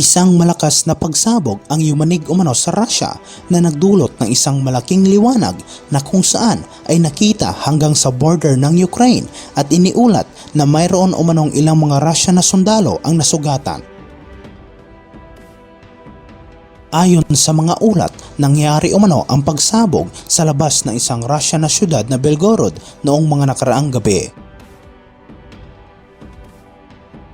Isang malakas na pagsabog ang yumanig umano sa Russia na nagdulot ng isang malaking liwanag na kung saan ay nakita hanggang sa border ng Ukraine at iniulat na mayroon umanong ilang mga Russian na sundalo ang nasugatan. Ayon sa mga ulat, nangyari umano ang pagsabog sa labas ng isang Russian na syudad na Belgorod noong mga nakaraang gabi.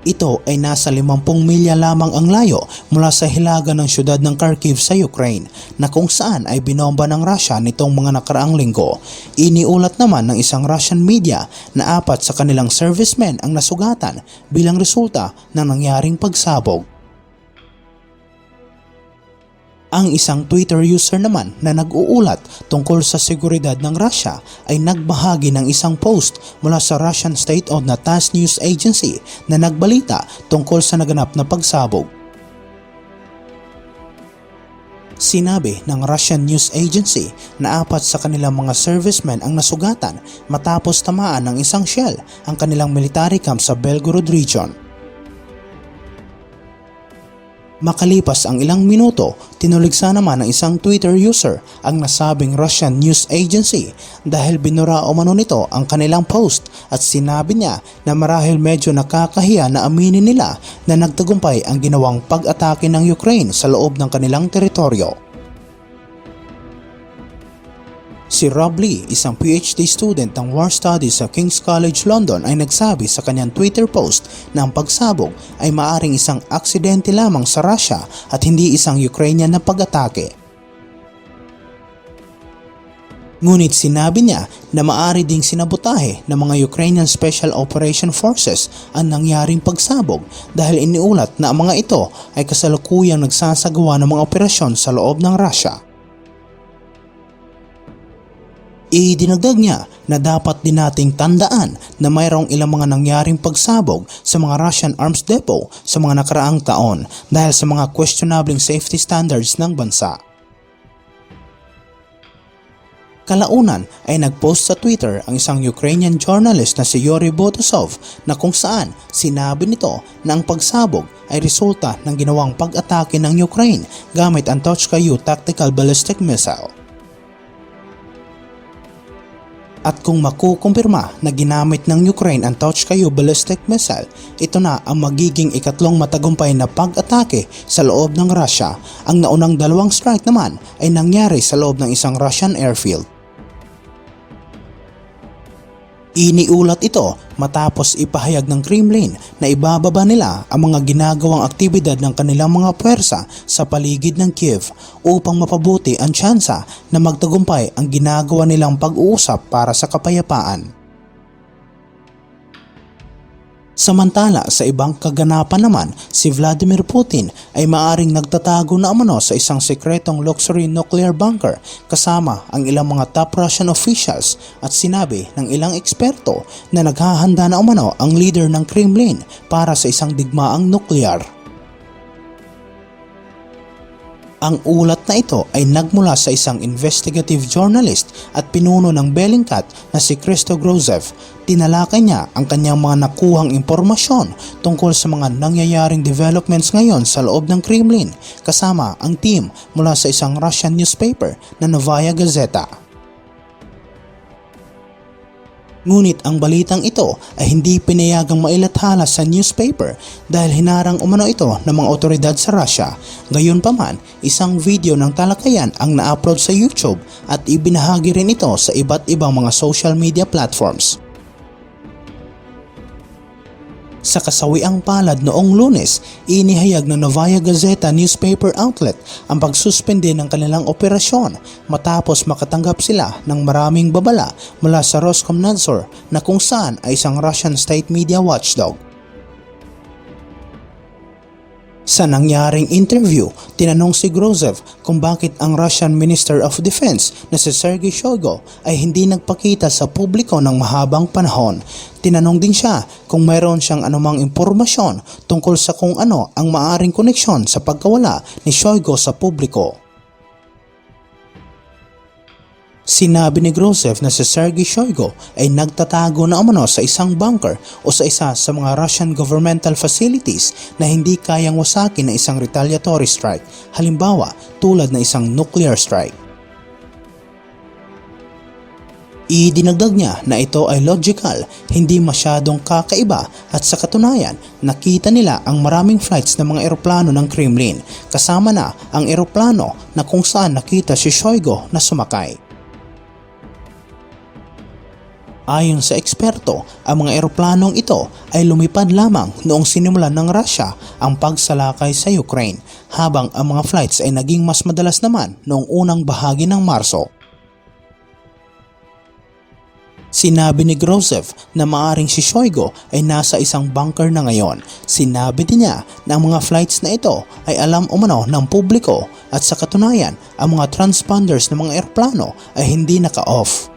Ito ay nasa 50 milya lamang ang layo mula sa hilaga ng syudad ng Kharkiv sa Ukraine na kung saan ay binomba ng Russia nitong mga nakaraang linggo. Iniulat naman ng isang Russian media na apat sa kanilang servicemen ang nasugatan bilang resulta ng nangyaring pagsabog. Ang isang Twitter user naman na nag-uulat tungkol sa seguridad ng Russia ay nagbahagi ng isang post mula sa Russian state-owned na TASS News Agency na nagbalita tungkol sa naganap na pagsabog. Sinabi ng Russian News Agency na apat sa kanilang mga servicemen ang nasugatan matapos tamaan ng isang shell ang kanilang military camp sa Belgorod region. Makalipas ang ilang minuto, tinuligsa naman ng isang Twitter user ang nasabing Russian news agency dahil binura umano nito ang kanilang post at sinabi niya na marahil medyo nakakahiya na aminin nila na nagtagumpay ang ginawang pag-atake ng Ukraine sa loob ng kanilang teritoryo. Si Rob Lee, isang PhD student ng War Studies sa King's College London ay nagsabi sa kanyang Twitter post na ang pagsabog ay maaring isang aksidente lamang sa Russia at hindi isang Ukrainian na pag-atake. Ngunit sinabi niya na maari ding sinabotahe ng mga Ukrainian Special Operation Forces ang nangyaring pagsabog dahil iniulat na ang mga ito ay kasalukuyang nagsasagawa ng mga operasyon sa loob ng Russia. Idinagdag niya na dapat din nating tandaan na mayroong ilang mga nangyaring pagsabog sa mga Russian arms depot sa mga nakaraang taon dahil sa mga questionable safety standards ng bansa. Kalaunan ay nagpost sa Twitter ang isang Ukrainian journalist na si Yuri Botasov na kung saan sinabi nito na ang pagsabog ay resulta ng ginawang pag-atake ng Ukraine gamit ang Tochka-U tactical ballistic missile. At kung makukumpirma na ginamit ng Ukraine ang Tochka-U ballistic missile, ito na ang magiging ikatlong matagumpay na pag-atake sa loob ng Russia. Ang naunang dalawang strike naman ay nangyari sa loob ng isang Russian airfield. Iniulat ito matapos ipahayag ng Kremlin na ibababa nila ang mga ginagawang aktibidad ng kanilang mga puwersa sa paligid ng Kiev upang mapabuti ang tsansa na magtagumpay ang ginagawa nilang pag-uusap para sa kapayapaan. Samantala sa ibang kaganapan naman, si Vladimir Putin ay maaring nagtatago na umano sa isang sekretong luxury nuclear bunker kasama ang ilang mga top Russian officials at sinabi ng ilang eksperto na naghahanda na umano ang leader ng Kremlin para sa isang digmaang nuklear. Ang ulat na ito ay nagmula sa isang investigative journalist at pinuno ng Bellingcat na si Christo Grozev. Tinalakay niya ang kanyang mga nakuhang impormasyon tungkol sa mga nangyayaring developments ngayon sa loob ng Kremlin kasama ang team mula sa isang Russian newspaper na Novaya Gazeta. Ngunit ang balitang ito ay hindi pinayagang mailathala sa newspaper dahil hinarang umano ito ng mga otoridad sa Russia. Gayunpaman, isang video ng talakayan ang na-upload sa YouTube at ibinahagi rin ito sa iba't ibang mga social media platforms. Sa kasawiang palad noong lunes, inihayag ng Novaya Gazeta newspaper outlet ang pagsuspende ng kanilang operasyon matapos makatanggap sila ng maraming babala mula sa Roskomnadzor na kung saan ay isang Russian state media watchdog. Sa nangyaring interview, tinanong si Grozev kung bakit ang Russian Minister of Defense na si Sergei Shoigu ay hindi nagpakita sa publiko ng mahabang panahon. Tinanong din siya kung mayroon siyang anumang impormasyon tungkol sa kung ano ang maaring koneksyon sa pagkawala ni Shoigu sa publiko. Sinabi ni Grozev na si Sergei Shoigu ay nagtatago na umano sa isang bunker o sa isa sa mga Russian governmental facilities na hindi kayang wasakin ng isang retaliatory strike, halimbawa tulad ng isang nuclear strike. Idinagdag niya na ito ay logical, hindi masyadong kakaiba at sa katunayan nakita nila ang maraming flights ng mga eroplano ng Kremlin kasama na ang eroplano na kung saan nakita si Shoigu na sumakay. Ayon sa eksperto, ang mga eroplanong ito ay lumipad lamang noong sinimulan ng Russia ang pagsalakay sa Ukraine habang ang mga flights ay naging mas madalas naman noong unang bahagi ng Marso. Sinabi ni Grozev na maaring si Shoigu ay nasa isang bunker na ngayon. Sinabi din niya na ang mga flights na ito ay alam umano ng publiko at sa katunayan ang mga transponders ng mga eroplano ay hindi naka-off.